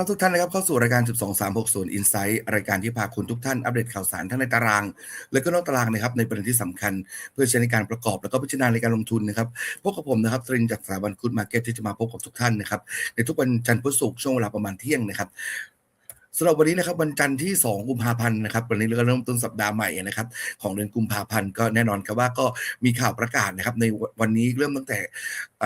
รับทุกท่านนะครับเข้าสู่รายการ 12360 Insight รายการที่พาคุณทุกท่านอัปเดตข่าวสารทั้งในตาราง และก็นอกตารางนะครับในประเด็นที่สำคัญ เพื่อใช้ในการประกอบและก็พิจารณาในการลงทุนนะครับพบกับผมนะครับตรินจากสถาบันคุณมาร์เก็ตที่จะมาพบกับทุกท่านนะครับในทุกวันจันทร์พุธศุกร์ช่วงเวลาประมาณเที่ยงนะครับ สำหรับวันนี้นะครับวันจันทร์ที่ 2 กุมภาพันธ์นะครับวันนี้เราก็เริ่มต้นสัปดาห์ใหม่นะครับของเดือนกุมภาพันธ์ก็แน่นอนครับว่าก็มีข่าวประกาศนะครับในวันนี้เริ่มตั้งแต่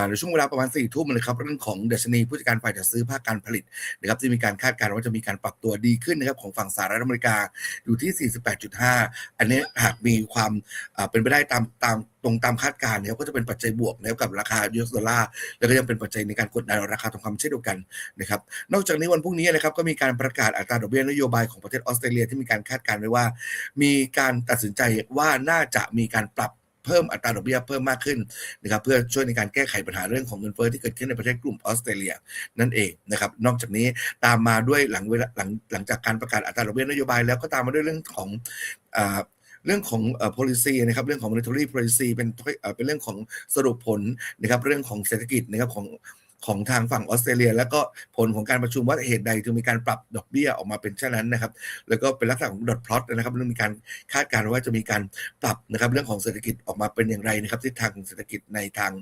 ในช่วงเวลาประมาณ4ี่ทุ่มเลยครับเรื่องของเดัชนีผู้จัดการฝ่ายจัดซื้อภาคการผลิตนะครับที่มีการคาดการณ์ว่าจะมีการปรับตัวดีขึ้นนะครับของฝั่งสหรัฐอเมริกาอยู่ที่ 48.5 อันนี้หากมีความเป็นไปได้ตามตาม ตรงตามคาดการณ์นะครับก็จะเป็นปัจจัยบวกนะครับกับราคาดอลลาร์แล้วก็ยังเป็นปัจจัยในการกดดันราคาทองคำเช่นเดียวกันนะครับนอกจากนี้วันพรุ่งนี้นะครับก็มีการประกาศอัตราดอกเบี้ยนโยบายของประเทศออสเตรเลียที่มีการคาดการณ์ไว้ว่า มีการตัดสินใจว่าน่าจะมีการปรับเพิ่มอัตราดอกเบี้ยเพิ่มมากขึ้นนะครับเพื่อช่วยในการแก้ไขปัญหาเรื่องของเงินเฟ้อที่เกิดขึ้นในประเทศกลุ่มออสเตรเลียนั่นเองนะครับนอกจากนี้ตามมาด้วยหลังเวลาหลังหลังจากการประกาศอัตราดอกเบี้ยนโยบาย แล้วก็ตามมาด้วยเรื่องของ เรื่องของเอ่อ policy นะครับเรื่องของ monetary policy เป็นเอ่อเป็นเรื่องของสรุปผลนะครับเรื่องของเศรษฐกิจนะครับของของทางฝั่งออสเตรเลีย แล้วก็ผลของการประชุมว่าเหตุใดจึงมีการปรับดอกเบี้ยออกมาเป็นเช่นนั้นนะครับ แล้วก็เป็นลักษณะของดอทพลอตนะครับเรื่องมีการคาดการณ์ว่าจะมีการปรับนะครับ เรื่องของเศรษฐกิจออกมาเป็นอย่างไรนะครับทิศทางของเศรษฐกิจในทาง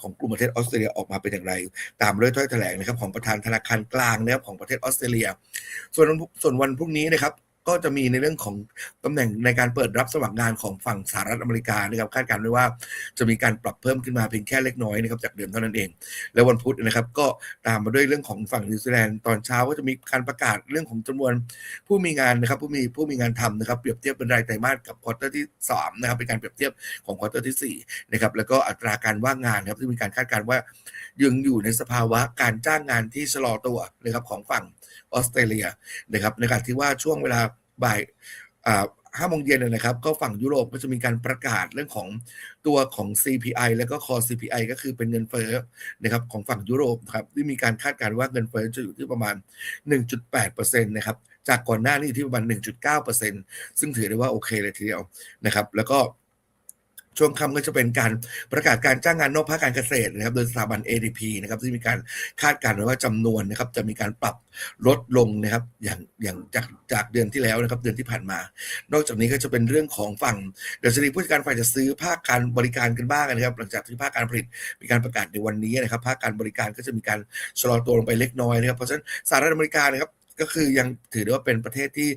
ของกลุ่มประเทศออสเตรเลียออกมาเป็นอย่างไร ตามด้วยถ้อยแถลงนะครับของประธานธนาคารกลางนะครับของประเทศออสเตรเลีย ส่วนส่วนวันพรุ่งนี้นะครับ ก็จะมีในเรื่องของตำแหน่งในการเปิดรับสมัครงานของฝั่งสหรัฐอเมริกานะครับคาดการณ์ไว้ว่าจะมีการปรับเพิ่มขึ้นมาเพียงแค่เล็กน้อยนะครับจากเดิมเท่านั้นเอง แล้ววันพุธนะครับก็ตามมาด้วยเรื่องของฝั่งนิวซีแลนด์ตอนเช้าก็จะมีการประกาศเรื่องของจำนวนผู้มีงานนะครับผู้มีผู้มีงานทำนะครับเปรียบเทียบเป็นรายไตรมาสกับควอเตอร์ที่3นะครับเป็นการเปรียบเทียบของควอเตอร์ที่4นะครับแล้วก็อัตราการว่างงานครับที่มีการคาดการณ์ว่ายังอยู่ในสภาวะการจ้างงานที่ชะลอตัวนะครับของฝั่ง ออสเตรเลียนะครับในขณะที่ว่าช่วงเวลาบ่ายห้าโมงเย็นนะครับ ก็ฝั่งยุโรปก็จะมีการประกาศเรื่องของตัวของ CPI แล้วก็ Core CPI ก็คือเป็นเงินเฟ้อนะครับของฝั่งยุโรปนะครับที่มีการคาดการณ์ว่าเงินเฟ้อจะอยู่ที่ประมาณ 1.8%นะครับจากก่อนหน้านี้ที่ประมาณ 1.9%ซึ่งถือได้ว่าโอเคเลยทีเดียวนะครับ แล้วก็ ช่วงค่ำก็จะเป็นการประกาศการจ้างงานนอกภาคการเกษตรนะครับ โดยสถาบัน ADP นะครับที่มีการคาดการณ์ไว้ว่าจำนวนนะครับ จะมีการปรับลดลงนะครับอย่างอย่างจากจากเดือนที่แล้วนะครับ เดือนที่ผ่านมา นอกจากนี้ก็จะเป็นเรื่องของฝั่งเดัชนีผู้จัดการฝ่ายจะซื้อภาคการบริการกันบ้างนะครับ หลังจากที่ภาคการผลิตมีการประกาศในวันนี้นะครับ ภาคการบริการก็จะมีการชะลอตัวลงไปเล็กน้อยนะครับเพราะฉะนั้นสหรัฐอเมริกานะครับ ก็คือยังถือได้ว่าเป็นประเทศที่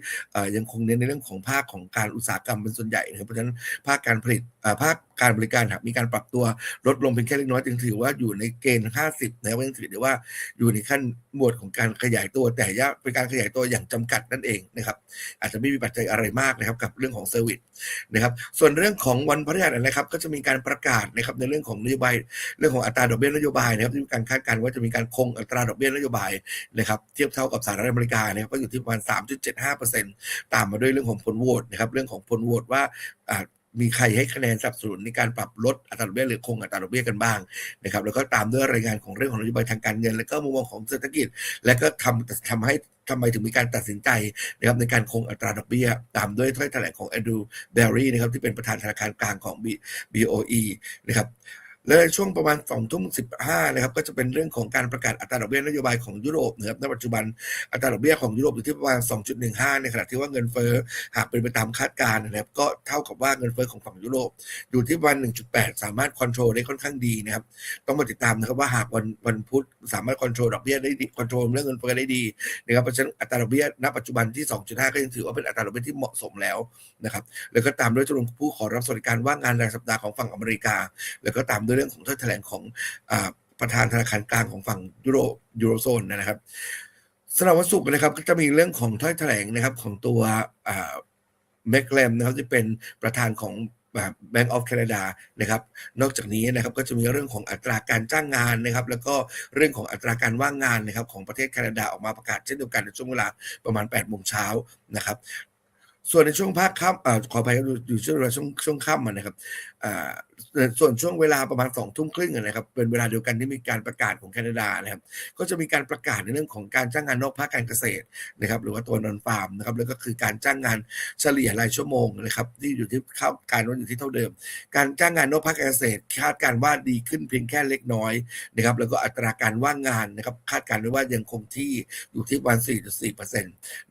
ยังคงเน้นในเรื่องของภาคของการอุตสาหกรรมเป็นส่วนใหญ่นะครับเพราะฉะนั้นภาคการผลิตภาค การบริการมีการปรับตัวลดลงเป็นแค่เล็กน้อยจึงถือว่าอยู่ในเกณฑ์ 50 นะครับยังถือได้ว่าอยู่ในขั้นหมวดของการขยายตัวแต่ยะเป็นการขยายตัวอย่างจำกัดนั่นเองนะครับอาจจะไม่มีปัจจัยอะไรมากนะครับกับเรื่องของเซอร์วิสนะครับส่วนเรื่องของวันพฤหัสนะครับก็จะมีการประกาศนะครับในเรื่องของนโยบายเรื่องของอัตราดอกเบี้ยนโยบายนะครับที่มีการคาดการณ์ว่าจะมีการคงอัตราดอกเบี้ยนโยบายนะครับเทียบเท่ากับสหรัฐอเมริกานะครับก็อยู่ที่ประมาณ 3.75%ตามมาด้วยเรื่องของผลโหวตนะครับเรื่องของผลโหวตว่า มีใครให้คะแนนสนับสนุนในการปรับลดอัตราดอกเบี้ยหรือคงอัตราดอกเบี้ยกันบ้างนะครับแล้วก็ตามด้วยรายงานของเรื่องของนโยบายทางการเงิน แล้วก็มุมมองของเศรษฐกิจ และก็ทำทำให้ทำไมถึงมีการตัดสินใจนะครับในการคงอัตราดอกเบี้ย ตามด้วยถ้อยแถลงของแอนดรูว์เบลลี่นะครับที่เป็นประธานธนาคารกลางของ BOE นะครับ และในช่วงประมาณสองทุ่มสิบห้านะครับก็จะเป็นเรื่องของการประกาศอัตราดอกเบี้ยนโยบายของยุโรปนะครับในปัจจุบันอัตราดอกเบี้ยของยุโรปอยู่ที่ประมาณ 2.15 ในขณะที่ว่าเงินเฟ้อหากเป็นไปตามคาดการณ์นะครับก็เท่ากับว่าเงินเฟ้อของฝั่งยุโรปอยู่ที่ประมาณ 1.8 สามารถควบคุมได้ค่อนข้างดีนะครับต้องมาติดตามนะครับว่าหากวันวันพุธสามารถควบคุมดอกเบี้ยได้ควบคุมเรื่องเงินเฟ้อได้ดีนะครับเพราะฉะนั้นอัตราดอกเบี้ยณปัจจุบันที่ 2.5 ก็ยังถือว่าเป็นอัตราดอกเบี้ยที่เหมาะสมแล้วนะครับแล้วก็ตามด้วยจำนวนผู้ขอรับสวัสดิการว่างงานรายสัปดาห์ของฝั่งอเมริกา แล้วก็ตามด้วยเรื่องของถ้อยแถลงของประธานธนาคารกลางของฝั่งยุโรปยูโรโซนนะครับสำหรับวันศุกร์นะครับก็จะมีเรื่องของถ้อยแถลงนะครับของตัวแม็กเลมนะครับที่เป็นประธานของ Bank of Canada นะครับ นอกจากนี้นะครับก็จะมีเรื่องของอัตราการจ้างงานนะครับ แล้วก็เรื่องของอัตราการว่างงานนะครับของประเทศแคนาดาออกมาประกาศเช่นเดียวกันในช่วงเวลาประมาณ8โมงเช้านะครับส่วนในช่วงภาคค่ำขออภัยครับอยู่อยู่ช่วงเวลาช่วงช่วงค่ำนะครับส่วนช่วงเวลาประมาณ2ทุ่มครึ่งนะครับเป็นเวลาเดียวกันที่มีการประกาศของแคนาดานะครับ ก็จะมีการประกาศในเรื่องของการจ้างงานนอกภาคการเกษตรนะครับ หรือว่าตัวนอนฟาร์มนะครับแล้วก็คือการจ้างงานเฉลี่ยรายชั่วโมงนะครับที่อยู่ที่เข้าการว่าอยู่ที่เท่าเดิม การจ้างงานนอกภาคการเกษตร คาดการณ์ว่าดีขึ้นเพียงแค่เล็กน้อยนะครับแล้วก็อัตราการว่างงานนะครับคาดการณ์ไว้ว่ายังคงที่อยู่ที่ประมาณ4.4%น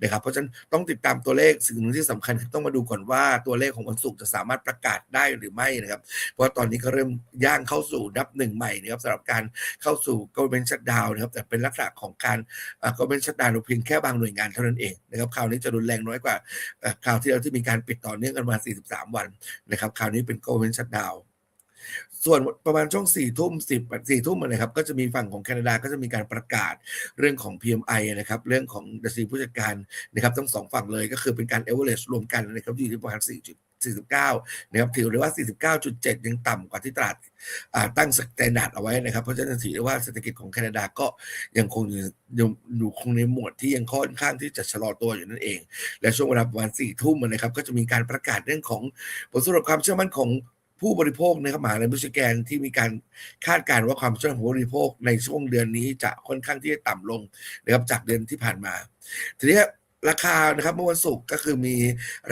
ะครับเพราะฉะนั้นต้องติดตามตัวเลขสิ่งหนึ่งที่สำคัญคือต้องมาดูก่อนว่าตัวเลขของวันศุกร์จะสามารถประกาศได้หรือไม่นะครับเพราะตอนนี้ก็เริ่มย่างเข้าสู่นับหนึ่งใหม่นะครับสำหรับการเข้าสู่ government shutdown นะครับแต่เป็นลักษณะของการ government shutdown เพียงแค่บางหน่วยงานเท่านั้นเองนะครับคราวนี้จะรุนแรงน้อยกว่าคราวที่แล้วที่มีการปิดต่อเนื่องกันมา 43 วันนะครับคราวนี้เป็น government shutdown ส่วนประมาณช่วง4ทุ่ม10 4ทุ่มนะครับก็จะมีฝั่งของแคนาดาก็จะมีการประกาศเรื่องของ PMI นะครับเรื่องของดัชนีผู้จัดการนะครับทั้งสองฝั่งเลยก็คือเป็นการ average รวมกันนะครับอยู่ที่ประมาณ4 49 นะครับถือได้ว่า 49.7 ยังต่ำกว่าที่ตลาดตั้งสแตนดาร์ดเอาไว้นะครับ เพราะฉะนั้นถือได้ว่าเศรษฐกิจของแคนาดาก็ยังคงอยู่อยู่คงในหมวดที่ยังค่อนข้างที่จะชะลอตัวอยู่นั่นเอง และช่วงเวลาประมาณ4ทุ่มนะครับ ก็จะมีการประกาศเรื่องของผลสรวจความเชื่อมั่นของผู้บริโภคนะครับมหาลัยมิชิแกนที่มีการคาดการณ์ว่าความเชื่อมั่นของผู้บริโภคในช่วงเดือนนี้จะค่อนข้างที่จะต่ำลงนะครับจากเดือนที่ผ่านมา ทีนี้ ราคานะครับเมื่อวันศุกร์ก็คือมี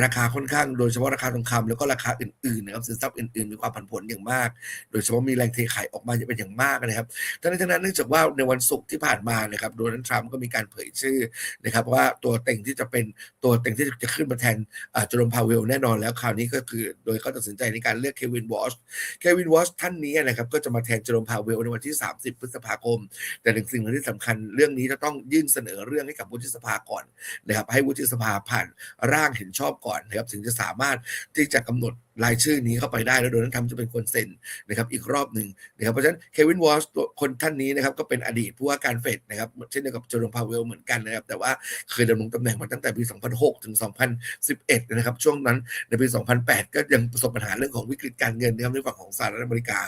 ราคาค่อนข้าง โดยเฉพาะราคาทองคำแล้วก็ราคาอื่นๆนะครับสินทรัพย์อื่นๆมีความผันผวนอย่างมาก โดยเฉพาะมีแรงเทขายออกมาเป็นอย่างมากนะครับทั้งนี้ทั้งนั้นเนื่องจากว่าในวันศุกร์ที่ผ่านมานะครับโดนัลด์ทรัมป์ก็มีการเผยชื่อนะครับว่าตัวเต็งที่จะเป็นตัวเต็งที่จะขึ้นมาแทนอ่าโจมพาเวลแน่นอนแล้วคราวนี้ก็คือโดยเขาตัดสินใจในการเลือกเควินวอชเควินวอชท่านนี้นะครับก็จะมาแทนโจรมพาเวลในวันที่ 30 พฤษภาคม แต่หนึ่งสิ่งที่สำคัญเรื่องนี้จะต้องยื่นเสนอเรื่องให้กับวุฒิสภาก่อนนะครับให้วุฒิสภาผ่านร่างเห็นชอบก่อนนะครับถึงจะสามารถที่จะกำหนดรายชื่อนี้เข้าไปได้ แล้วโดนัลด์ทรัมป์จะเป็นคนเซ็นนะครับอีกรอบหนึ่งนะครับเพราะฉะนั้นเควินวอชคนท่านนี้นะครับก็เป็นอดีตผู้ว่าการเฟดนะครับเช่นเดียวกับโจรมพาเวลเหมือนกันนะครับแต่ว่าเคยดำรงตำแหน่งมาตั้งแต่ปี 2006 ถึง 2011 นะครับช่วงนั้นในปี 2008 ก็ยังประสบปัญหาเรื่องของวิกฤตการเงินนะครับในฝั่งของสหรัฐอเมริกา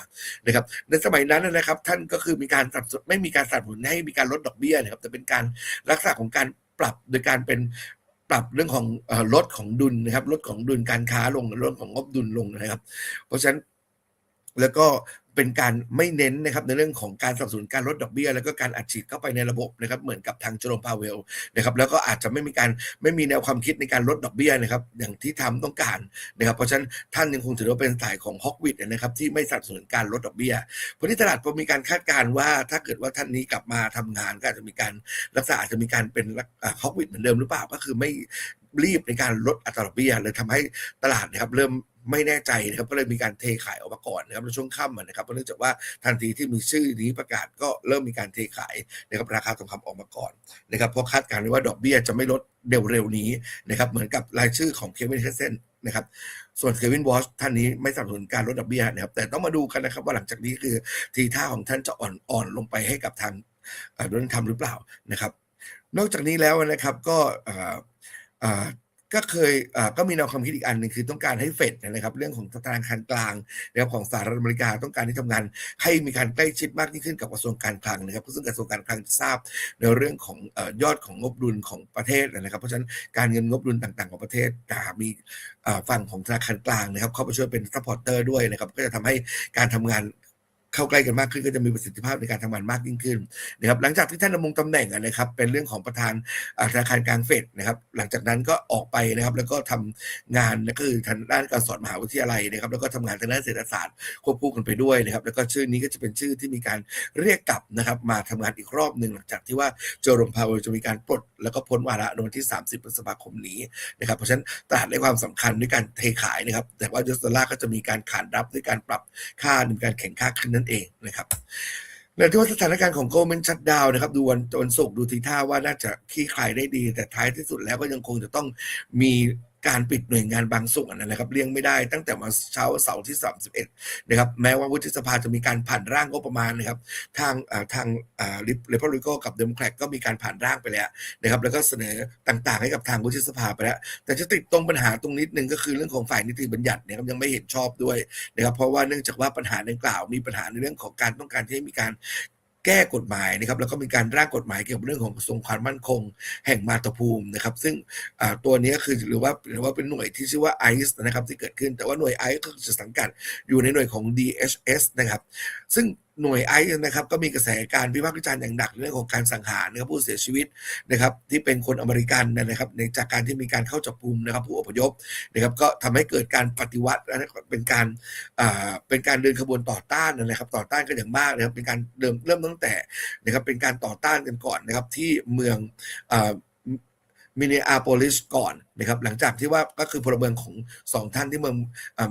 นะครับในสมัยนั้นนะครับท่านก็คือมีการสับสนไม่มีการสับสนุนให้มีการลดดอกเบี้ยนะครับแต่เป็นการลักษณะของการ ปรับโดยการเป็นปรับเรื่องของอลดของดุลนะครับลดของดุลการค้าลงลดของงบดุลลงนะครับ เพราะฉะนั้นแล้วก็ เป็นการไม่เน้นนะครับในเรื่องของการสนับสนุนการลดดอกเบี้ย แล้วก็การอัดฉีดเข้าไปในระบบนะครับเหมือนกับทางโจโรมพาเวลนะครับแล้วก็อาจจะไม่มีการไม่มีแนวความคิดในการลดดอกเบี้ยนะครับอย่างที่ทำต้องการนะครับเพราะฉะนั้นท่านยังคงถือว่าเป็นสายของฮอกวิดนะครับที่ไม่สนับสนุนการลดดอกเบี้ยเพราะที่ตลาดพอมีการคาดการณ์ว่าถ้าเกิดว่าท่านนี้กลับมาทำงานก็อาจจะมีการรักษาอาจจะมีการเป็นฮอกวิดเหมือนเดิมหรือเปล่าก็คือไม่รีบในการลดอัตราดอกเบี้ยเลยทำให้ตลาดนะครับเริ่ม ไม่แน่ใจนะครับก็เลยมีการเทขายออกมาก่อนนะครับในช่วงค่ำนะครับเพราะเนื่องจากว่าทันทีที่มีชื่อนี้ประกาศก็เริ่มมีการเทขายนะครับราคาทองคำออกมาก่อนนะครับเพราะคาดการณ์ว้ว่าดอกเบี้ยจะไม่ลดเร็วๆนี้นะครับเหมือนกับรายชื่อของเควินเฮเซนนะครับส่วนเควินวอชท่านนี้ไม่สนับสนุนการลดดอกเบี้ยนะครับแต่ต้องมาดูกันนะครับว่าหลังจากนี้คือทีท่าของท่านจะอ่อนๆลงไปให้กับทางโดนัลด์ทรัมป์หรือเปล่านะครับ นอกจากนี้แล้วนะครับก็ ก็เคยก็มีแนวความคิดอีกอันหนึ่งคือต้องการให้เฟดนะครับเรื่องของธนาคารกลางนะครับของสหรัฐอเมริกาต้องการที่ทำงานให้มีการใกล้ชิดมากยิ่งขึ้นกับกระทรวงการคลังนะครับซึ่งกระทรวงการคลังจะทราบในเรื่องของอยอดของงบดุลของประเทศนะครับ เพราะฉะนั้นการเงินงบดุลต่างๆ ของประเทศจะมีฝั่งของธนาคารกลางนะครับเข้าไปช่วยเป็นซัพพอร์เตอร์ด้วยนะครับก็จะทำให้การทำงาน เข้าใกล้กันมากขึ้นก็จะมีประสิทธิภาพในการทำงานมากยิ่งขึ้นนะครับหลังจากที่ท่านดำรงตำแหน่งนะครับเป็นเรื่องของประธานธนาคารกลางเฟดนะครับหลังจากนั้นก็ออกไปนะครับแล้วก็ทำงานก็คือทางด้านการสอนมหาวิทยาลัยนะครับแล้วก็ทำงานทางด้านเศรษฐศาสตร์ควบคู่กันไปด้วยนะครับแล้วก็ชื่อนี้ก็จะเป็นชื่อที่มีการเรียกกลับนะครับมาทำงานอีกรอบหนึ่งหลังจากที่ว่าโจโรมพาวเวลจะมีการปลดแล้วก็พ้นวาระในวันที่ 30พฤษภาคมนี้นะครับเพราะฉะนั้นตลาดให้ความสำคัญด้วยการเทขายนะครับแต่ว่ายูสดอลลาร์ก็จะมีการขานรับด้วยการปรับค่ามีการแข่งค่าขึ้นนั่นเองนะครับในที่ว่าสถานการณ์ของโกลเมนชัดดาวนะครับ ดูวันวันศุกร์ดูทีท่าว่าน่าจะคลี่คลายได้ดี แต่ท้ายที่สุดแล้วก็ยังคงจะต้องมี การปิดหน่วยงานบางส่วนนะครับเลี่ยงไม่ได้ตั้งแต่วันเช้าเสาร์ที่ 31นะครับแม้ว่าวุฒิสภาจะมีการผ่านร่างงบประมาณนะครับทางทางอ่าเรพับลิกกับเดมแครตก็มีการผ่านร่างไปแล้วนะครับแล้วก็เสนอต่างๆ ให้กับทางวุฒิสภาไปแล้ว แต่จะติดตรงปัญหาตรงนิดนึงก็คือเรื่องของฝ่ายนิติบัญญัตินี่ครับยังไม่เห็นชอบด้วยนะครับเพราะว่าเนื่องจากว่าปัญหาดังกล่าวมีปัญหาในเรื่องของการต้องการที่ให้มีการ แก้กฎหมายนะครับแล้วก็มีการร่างกฎหมายเกี่ยวกับเรื่องของกระทรวงความมั่นคง แห่งมาตภูมินะครับ ซึ่งตัวนี้คือหรือว่าหรือว่าเป็นหน่วยที่ชื่อว่าไอซ์นะครับที่เกิดขึ้น แต่ว่าหน่วยไอซ์ก็จะสังกัดอยู่ในหน่วยของ DHS นะครับ ซึ่ง หน่วยไอซ์นะครับก็มีกระแสการวิพากษ์วิจารณ์อย่างหนักเรื่องของการสังหารนะครับผู้เสียชีวิตนะครับที่เป็นคนอเมริกันนะครับในจากการที่มีการเข้าจับกลุ่มนะครับผู้อพยพนะครับก็ทำให้เกิดการปฏิวัตินะครับเป็นการอ่าเป็นการเดินขบวนต่อต้านนะครับต่อต้านกันอย่างมากนะครับเป็นการเริ่มเริ่มตั้งแต่นะครับเป็นการต่อต้านกันก่อนนะครับที่เมืองอ่ามินเนอาโพลิสก่อน นะครับหลังจากที่ว่าก็คือพลเมืองของสองท่านที่เมือง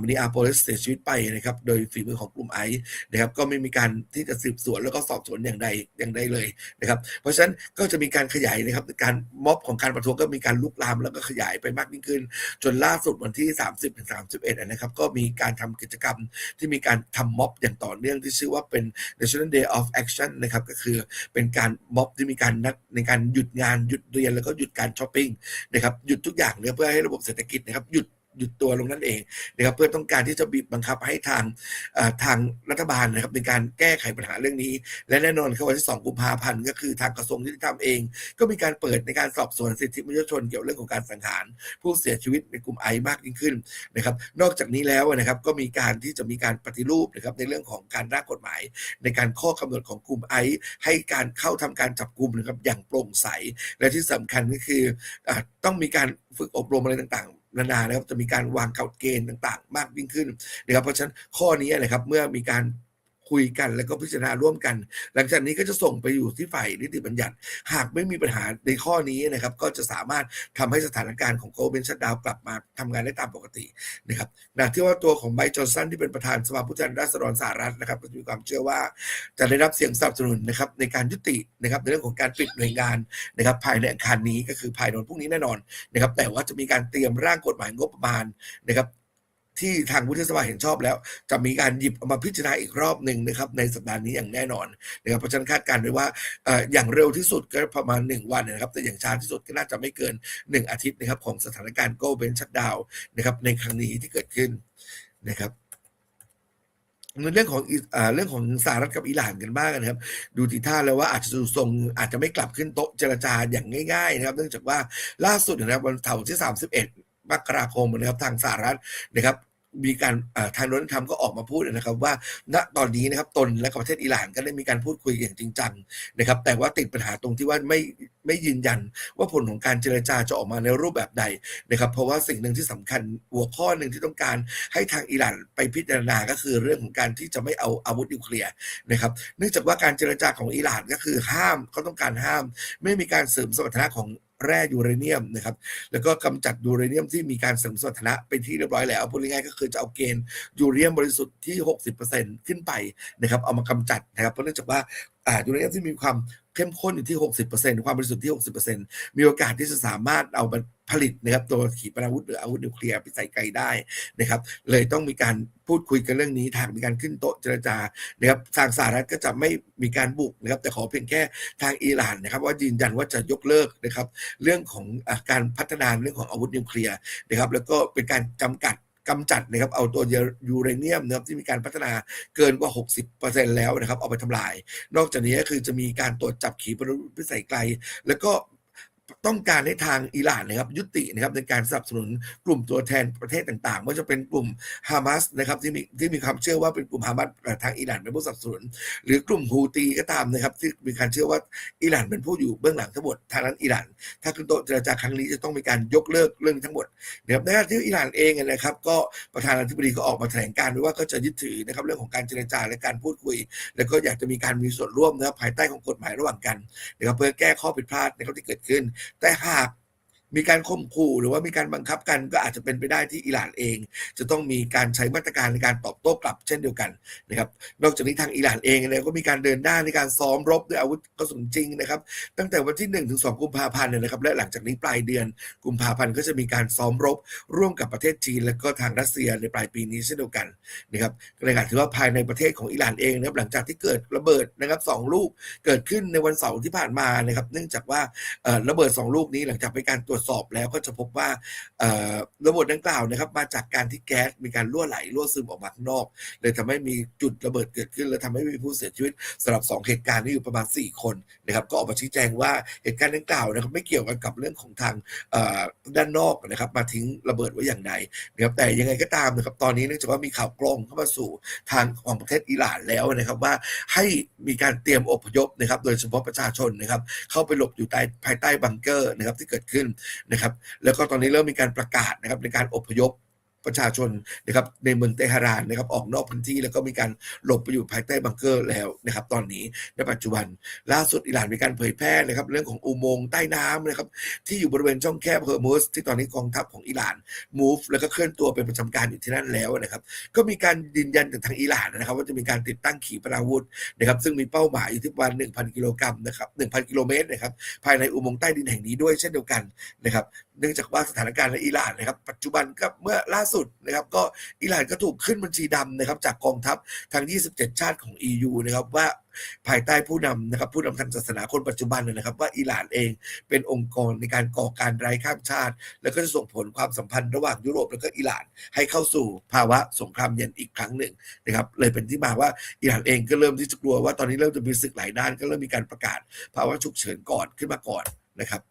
มินนีอาโพลิสเสียชีวิตไปนะครับโดยฝีมือของกลุ่มไอซ์นะครับก็ไม่มีการที่จะสืบสวนแล้วก็สอบสวนอย่างใดอย่างใดเลยนะครับเพราะฉะนั้นก็จะมีการขยายนะครับการม็อบของการประท้วงก็มีการลุกลามแล้วก็ขยายไปมากยิ่งขึ้น จนล่าสุดวันที่ 30ถึง31นะครับก็มีการทำกิจกรรมที่มีการทำม็อบอย่างต่อเนื่องที่ชื่อว่าเป็น National Day of Action นะครับก็คือเป็นการม็อบที่มีการนัดในการหยุดงานหยุดเรียนแล้วก็หยุดการช้อปปิ้งนะครับหยุดทุกอย่างเนี่ยเพื่อให้ระบบเศรษฐกิจนะครับหยุด หยุดตัวลงนั่นเองนะครับเพื่อต้องการที่จะบีบบังคับให้ทางทางรัฐบาลนะครับในการแก้ไขปัญหาเรื่องนี้ และแน่นอนครับวันที่ 2 กุมภาพันธ์ก็คือทางกระทรวงยุติธรรมเอง ก็มีการเปิดในการสอบสวนสิทธิมนุษยชนเกี่ยวเรื่องของการสังหารผู้เสียชีวิตในกลุ่มไอมากยิ่งขึ้นนะครับนอกจากนี้แล้วนะครับก็มีการที่จะมีการปฏิรูปนะครับในเรื่องของการร่างกฎหมาย ในการข้อกำหนดของกลุ่มไอให้การเข้าทำการจับกลุ่มนะครับอย่างโปร่งใสและที่สำคัญก็คืออต้องมีการฝึกอบรมอะไรต่างๆ นานานะครับจะมีการวางเกฎเกณฑ์ต่าง ๆ มากยิ่งขึ้นนะครับเพราะฉะนั้นข้อนี้นะครับเมื่อมีการ คุยกันแล้วก็พิจารณาร่วมกัน หลังจากนี้ก็จะส่งไปอยู่ที่ฝ่ายนิติบัญญัติ หากไม่มีปัญหาในข้อนี้นะครับ ก็จะสามารถทำให้สถานการณ์ของโกลเบนชัดดาวกลับมาทำงานได้ตามปกตินะครับนะที่ว่าตัวของไบจอร์สันที่เป็นประธานสภาผู้แทนราษฎรสหรัฐนะครับมีความเชื่อว่าจะได้รับเสียงสนับสนุนนะครับในการยุตินะครับในเรื่องของการปิดหน่วยงานนะครับภายในอังคารนี้ก็คือภายในวันพรุ่งนี้แน่นอนนะครับแต่ว่าจะมีการเตรียมร่างกฎหมายงบประมาณนะครับ ที่ทางวุฒิสภาเห็นชอบแล้ว จะมีการหยิบเอามาพิจารณาอีกรอบหนึ่งนะครับ ในสัปดาห์นี้อย่างแน่นอนนะครับเพราะฉะนั้นคาดการณ์ไว้ว่าอย่างเร็วที่สุดก็ประมาณ 1 วันนะครับ แต่อย่างช้าที่สุดก็น่าจะไม่เกิน 1 อาทิตย์นะครับของสถานการณ์โกลเบนชัดดาวนะครับในครั้งนี้ที่เกิดขึ้นนะครับในเรื่องของอเรื่องของสหรัฐกับอิหร่านกันบ้างนะครับ ดูทีท่าแล้วว่าอาจจะดูทรงอาจจะไม่กลับขึ้นโต๊ะเจรจาอย่างง่ายๆนะครับ เนื่องจากว่าล่าสุดนะครับวันเสาร์ที่ 31 มกราคมนะครับทางสหรัฐนะครับมีการทางโดนัลด์ทรัมป์ก็ออกมาพูดนะครับว่าณตอนนี้นะครับตนและประเทศอิหร่านก็ได้มีการพูดคุยอย่างจริงจังนะครับ แต่ว่าติดปัญหาตรงที่ว่าไม่ไม่ยืนยันว่าผลของการเจรจาจะออกมาในรูปแบบใดนะครับ เพราะว่าสิ่งหนึ่งที่สำคัญหัวข้อหนึ่งที่ต้องการให้ทางอิหร่านไปพิจารณาก็คือเรื่องของการที่จะไม่เอาอาวุธนิวเคลียร์นะครับ เนื่องจากว่าการเจรจาของอิหร่านก็คือห้ามเขาต้องการห้าม ไม่มีการเสริมสมรรถนะของ แร่ยูเรเนียมนะครับแล้วก็กำจัดยูเรเนียมที่มีการเสริมสมรรถนะเป็นที่เรียบร้อยแล้วพูดง่ายๆก็คือจะเอาเกณฑ์ยูเรเนียมบริสุทธิ์ที่ 60%ขึ้นไปนะครับเอามากำจัดนะครับเพราะเนื่องจากว่ายูเรเนียมที่มีความเข้มข้นอยู่ที่ 60%ความบริสุทธิ์ที่ 60%มีโอกาสที่จะสามารถเอามา ผลิตนะครับตัวขีปนาวุธหรืออาวุธนิวเคลียร์ไปใส่ไกลได้นะครับ เลยต้องมีการพูดคุยกันเรื่องนี้ทางมีการขึ้นโต๊ะเจรจานะครับทางสหรัฐก็จะไม่มีการบุกนะครับ แต่ขอเพียงแค่ทางอิหร่านนะครับ ว่ายืนยันว่าจะยกเลิกนะครับ เรื่องของการพัฒนาเรื่องของอาวุธนิวเคลียร์นะครับ แล้วก็เป็นการจำกัดกำจัดนะครับเอาตัวยูเรเนียมนะครับที่มีการพัฒนาเกินกว่า 60%แล้วนะครับเอาไปทำลาย นอกจากนี้ก็คือจะมีการตรวจจับขีปนาวุธพิสัยไกล แล้วก็ ต้องการให้ทางอิหร่านนะครับยุตินะครับในการสนับสนุนกลุ่มตัวแทนประเทศต่างๆว่าจะเป็นกลุ่มฮามาสนะครับที่มีที่มีความเชื่อว่าเป็นกลุ่มฮามาสทางอิหร่านเป็นผู้สนับสนุน หรือกลุ่มฮูตีก็ตามนะครับ ที่มีการเชื่อว่าอิหร่านเป็นผู้อยู่เบื้องหลังทั้งหมดทางนั้นอิหร่าน ถ้าขึ้นโต๊ะเจรจาครั้งนี้จะต้องมีการยกเลิกเรื่องทั้งหมดนะครับในขณะที่อิหร่านเองนะครับ ก็ประธานาธิบดีก็ออกมาแถลงการว่าก็จะยึดถือนะครับเรื่องของการเจรจาและการพูดคุย แล้วก็อยากจะมีการมีส่วนร่วมนะครับภายใต้ของกฎหมายระหว่างกันนะครับเพื่อแก้ข้อผิดพลาดนะครับที่เกิดขึ้นแต่หาก มีการข่มขู่หรือว่ามีการบังคับกันก็อาจจะเป็นไปได้ที่อิหร่านเอง จะต้องมีการใช้มาตรการในการตอบโต้กลับเช่นเดียวกันนะครับนอกจากนี้ทางอิหร่านเองเนี่ยก็มีการเดินหน้าในการซ้อมรบด้วยอาวุธกระสุนจริงนะครับตั้งแต่วันที่1ถึง2กุมภาพันธ์นะครับและหลังจากนี้ปลายเดือนกุมภาพันธ์ก็จะมีการซ้อมรบร่วมกับประเทศจีน และก็ทางรัสเซียในปลายปีนี้เช่นเดียวกันนะครับในขณะที่ว่าภายในประเทศของอิหร่านเองนะครับหลังจากที่เกิดระเบิดนะครับสลูกเกิดขึ้นในวันเสาร์ที่ผ่านมานะครับเนื่องจากว่าระเบิด 2 ลูกนี้หลังจากไปการตรวจสอบแล้วก็จะพบว่าระเบิดดังกล่าวนะครับมาจากการที่แก๊สมีการรั่วไหลรั่วซึมออกมาข้างนอก เลยทำให้มีจุดระเบิดเกิดขึ้น และทำให้มีผู้เสียชีวิตสำหรับ 2 เหตุการณ์นี้อยู่ประมาณ 4 คนนะครับก็ออกมาชี้แจงว่าเหตุการณ์ดังกล่าวนะครับไม่เกี่ยวกันกับเรื่องของทางด้านนอกนะครับมาทิ้งระเบิดไว้อย่างใดนะครับแต่ยังไงก็ตามนะครับตอนนี้เนื่องจากว่ามีข่าวกล้องเข้ามาสู่ทางของประเทศอิหร่านแล้วนะครับว่าให้มีการเตรียมอพยพนะครับโดยเฉพาะประชาชนนะครับเข้าไปหลบอยู่ใต้ภายใต้บังเกอร์นะครับที่เกิดขึ้นนะครับแล้วก็ตอนนี้เริ่มมีการประกาศนะครับในการอพยพ ประชาชนนะครับในเมืองเตหะรานนะครับออกนอกพื้นที่แล้วก็มีการหลบไปอยู่ภายใต้บังเกอร์แล้วนะครับตอนนี้ในปัจจุบันล่าสุดอิหร่านมีการเผยแพร่นะครับเรื่องของอุโมงค์ใต้น้ำนะครับที่อยู่บริเวณช่องแคบเฮอร์มุสที่ตอนนี้กองทัพของอิหร่าน move แล้วก็เคลื่อนตัวเป็นประจำการอยู่ที่นั่นแล้วนะครับก็มีการยืนยันจากทางอิหร่านนะครับว่าจะมีการติดตั้งขีปนาวุธนะครับซึ่งมีเป้าหมายอยู่ที่ประมาณ1,000 กิโลกรัมนะครับ1,000 กิโลเมตรนะครับภายในอุโมงค์ใต้ดินแห่งนี้ด้วยเช่นเดียวกันนะครับเนื่องจากว่าสถานการณ์ในอิหร่านนะครับ ปัจจุบันก็เมื่อล่าสุดนะครับ ก็อิหร่านก็ถูกขึ้นบัญชีดำนะครับ จากกองทัพทั้ง 27 ชาติของ EU นะครับว่าภายใต้ผู้นำนะครับ ผู้นำทางศาสนาคนปัจจุบันนะครับ ว่าอิหร่านเองเป็นองค์กรในการก่อการร้ายข้ามชาติ แล้วก็จะส่งผลความสัมพันธ์ระหว่างยุโรปแล้วก็อิหร่านให้เข้าสู่ภาวะสงครามเย็นอีกครั้งหนึ่งนะครับเลยเป็นที่มาว่าอิหร่านเองก็เริ่มที่จะกลัวว่าตอนนี้เริ่มจะมีศึกหลายด้านก็เริ่มมีการประกาศ ภาวะฉุกเฉินก่อนขึ้นมาก่อนนะครับ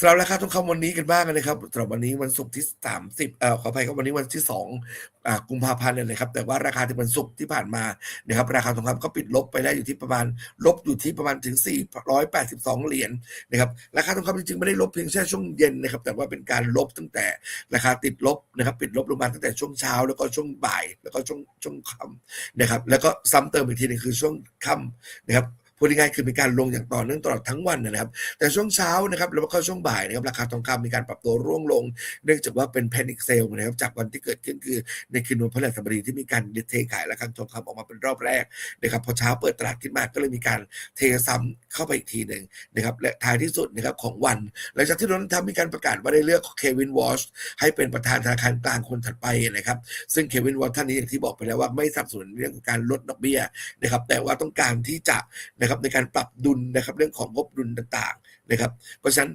สำหรับราคาทองคำวันนี้กันบ้างนะครับสำหรับวันนี้วันศุกร์ที่ 30เอ่อขออภัยครับวันนี้วันที่2อ่ากุมภาพันธ์เนี่ยครับแต่ว่าราคาที่วันศุกร์ที่ผ่านมานะครับราคาทองคำก็ปิดลบไปได้อยู่ที่ประมาณลบอยู่ที่ประมาณถึง 482 เหรียญนะครับราคาทองคำจริงๆไม่ได้ลบเพียงแค่ช่วงเย็นนะครับแต่ว่าเป็นการลบตั้งแต่ราคาติดลบนะครับปิดลบลงมาตั้งแต่ช่วงเช้า แล้วก็ช่วงบ่ายแล้วก็ช่วงช่วงค่ำนะครับแล้วก็ซ้ำเติมอีกทีนึงคือช่วงค่ำนะครับ พูดง่ายๆคือมีการลงอย่างต่อเนื่องตลอดทั้งวันนะครับ แต่ช่วงเช้านะครับแล้วก็ช่วงบ่ายนะครับราคาทองคำมีการปรับตัวร่วงลง เนื่องจากว่าเป็นแพนิคเซลนะครับจากวันที่เกิดขึ้นคือในคืนวันพฤหัสบดีที่มีการเทขายราคาทองคำออกมาเป็นรอบแรกนะครับพอเช้าเปิดตลาดขึ้นมาก็เลยมีการเทซ้ำเข้าไปอีกทีหนึ่งนะครับและท้ายที่สุดนะครับของวัน หลังจากที่โดนัลด์ทรัมป์มีการประกาศว่าได้เลือกเควินวอชให้เป็นประธานธนาคารกลางคนถัดไปนะครับ ซึ่งเควินวอชท่านนี้อย่างที่บอกไปแล้วว่าไม่สนับสนุนเรื่องของการลดดอกเบี้ยนะครับแต่ว่าต้องการที่จะนะครับในการปรับดุลนะครับเรื่องของงบดุลต่างๆนะครับ เพราะฉะนั้น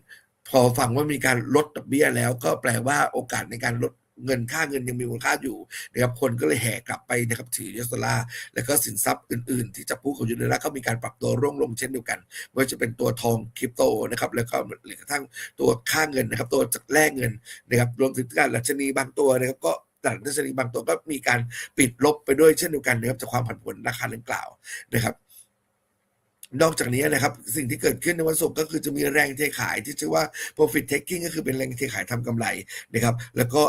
พอฟังว่ามีการลดดอกเบี้ยแล้ว ก็แปลว่าโอกาสในการลดเงินค่าเงินยังมีมูลค่าอยู่นะครับคนก็เลยแห่กลับไปนะครับถือยูเอสดอลลาร์แล้วก็สินทรัพย์อื่น ๆ ที่จับผู้ของยูเอสดอลลาร์ก็มีการปรับตัวร่วงลงเช่นเดียวกันไม่ว่าจะเป็นตัวทองคริปโตนะครับแล้วก็หรือกระทั่งตัวค่าเงินนะครับตัวจากแลกเงินนะครับรวมถึงการดัชนีบางตัวนะครับก็ตลาดดัชนีบางตัวก็มีการปิดลบไปด้วยเช่นเดียวกันนะครับจากความผันผวนราคาดังกล่าวนะครับ นอกจากนี้นะครับ สิ่งที่เกิดขึ้นในวันศุกร์ก็คือจะมีแรงเทขายที่ชื่อว่า profit taking ก็คือเป็นแรงเทขายทำกำไรนะครับ แล้วก็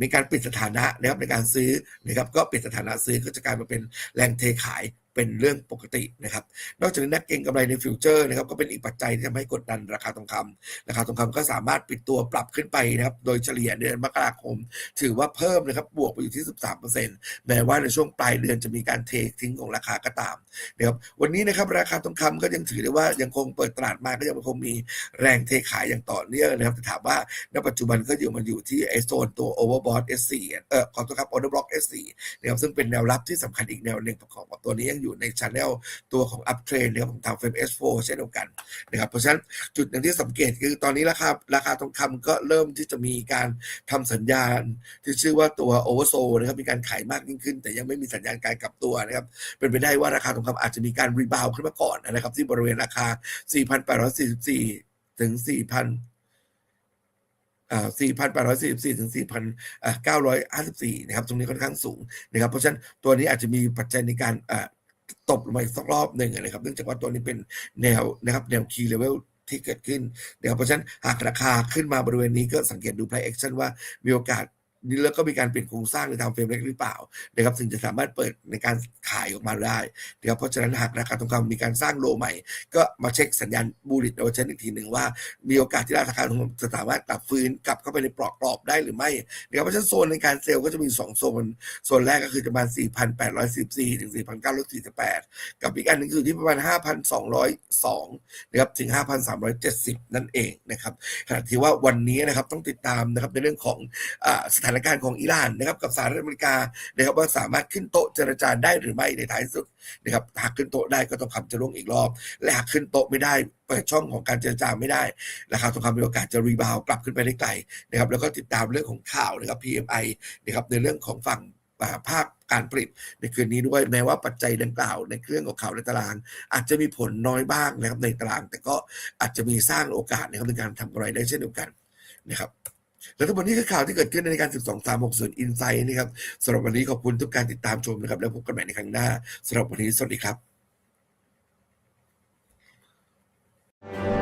มีการปิดสถานะนะครับในการซื้อนะครับก็ปิดสถานะซื้อก็จะกลายมาเป็นแรงเทขาย เป็นเรื่องปกตินะครับ นอกจากนี้นักเก็งกำไรในฟิวเจอร์นะครับก็เป็นอีกปัจจัยที่ทำให้กดดันราคาทองคำราคาทองคำก็สามารถปิดตัวปรับขึ้นไปนะครับโดยเฉลี่ยเดือนมกราคม ถือว่าเพิ่มนะครับบวกไปอยู่ที่ 13%แม้ว่าในช่วงปลายเดือนจะมีการเททิ้งของราคาก็ตามนะครับวันนี้นะครับราคาทองคำก็ยังถือได้ว่ายังคงเปิดตลาดมาก็ยังคงมีแรงเทขายอย่างต่อเนื่องนะครับแต่ถามว่าณปัจจุบันก็อยู่มันอยู่ที่ไอโซนตัว overbought S4 เอ่อขอโทษครับ order block S4 นะครับซึ่งเป็นแนวรับที่สำคัญอีกแนวหนึ่งประกอบกับตัวนี้ยังอยู่ใน channel ตัวของ up trend นะครับของทาง frame S4 เช่นเดียวกันนะครับเพราะฉะนั้นจุดหนึ่งที่สังเกตคือตอนนี้ราคาราคาทองคำก็เริ่มที่จะมีการทำสัญญาณ ที่ชื่อว่าตัว oversold นะครับมีการขายมากยิ่งขึ้น แต่ยังไม่มีสัญญาณการกลับตัวนะครับเป็นไปได้ว่าราคาทองคำอาจจะมีการรีบาวขึ้นมาก่อนนะครับ ที่บริเวณราคา 4,844 ถึง 4,000อ่า4,844 ถึง 4,954 นะครับ ตรงนี้ค่อนข้างสูงนะครับ เพราะฉะนั้นตัวนี้อาจจะมีปัจจัยในการอ่า ตบลงมาอีกสักรอบหนึ่งนะครับ เนื่องจากว่าตัวนี้เป็นแนวนะครับแนวคีย์เลเวลที่เกิดขึ้นนะครับเพราะฉะนั้นหากราคาขึ้นมาบริเวณนี้ก็สังเกตดูไพรเอ็กชั่นว่ามีโอกาส นี่แล้วก็มีการเปลี่ยนโครงสร้างในทางเฟรมเล็กหรือเปล่านะครับถึงจะสามารถเปิดในการขายออกมาได้นะครับเพราะฉะนั้นหากราคาทองคำมีการสร้างโลใหม่ ก็มาเช็คสัญญาณบูลิตโอเชนอีกทีหนึ่งว่า มีโอกาสที่ราคาทองคำจะสามารถกลับฟื้นกลับเข้าไปในปลอกกรอบได้หรือไม่นะครับเพราะฉะนั้นโซนในการเซลล์ก็จะมี 2 โซน โซนแรกก็คือประมาณ 4,814ถึง4,948 กับอีกอันหนึงคือที่ประมาณ 5,202นะครับถึง 5,370 นั่นเองนะครับขณะที่ว่าวันนี้นะครับต้องติดตามนะครับในเรื่องของอาสถานานการณ์ของอิหร่านนะครับกับสหรัฐอเมริกานะครับว่าสามารถขึ้นโต๊ะเจรจาได้หรือไม่ในท้ายสุดนะครับหากขึ้นโต๊ะได้ก็ต้องคำจะลงอีกรอบ และหากขึ้นโต๊ะไม่ได้เปิดช่องของการเจรจาไม่ได้ราคาทองคำมีโอกาสจะรีบาวกลับขึ้นไปได้ไกลนะครับแล้วก็ติดตามเรื่องของข่าวนะครับ PMI นะครับในเรื่องของฝั่งภาคการผลิตในคืนนี้ด้วยแม้ว่าปัจจัยดังกล่าวในเรื่องของข่าวในตาราง อาจจะมีผลน้อยบ้างนะครับในตาราง แต่ก็อาจจะมีสร้างโอกาสนะครับในการทำกำไรได้เช่นเดียวกันนะครับ และทั้งหมดนี้คือข่าวที่เกิดขึ้นในการ 12 3 6 0 Insight นะครับสำหรับวันนี้ขอบคุณทุกการติดตามชมนะครับ แล้วพบกันใหม่ในครั้งหน้าสำหรับวันนี้สวัสดีครับ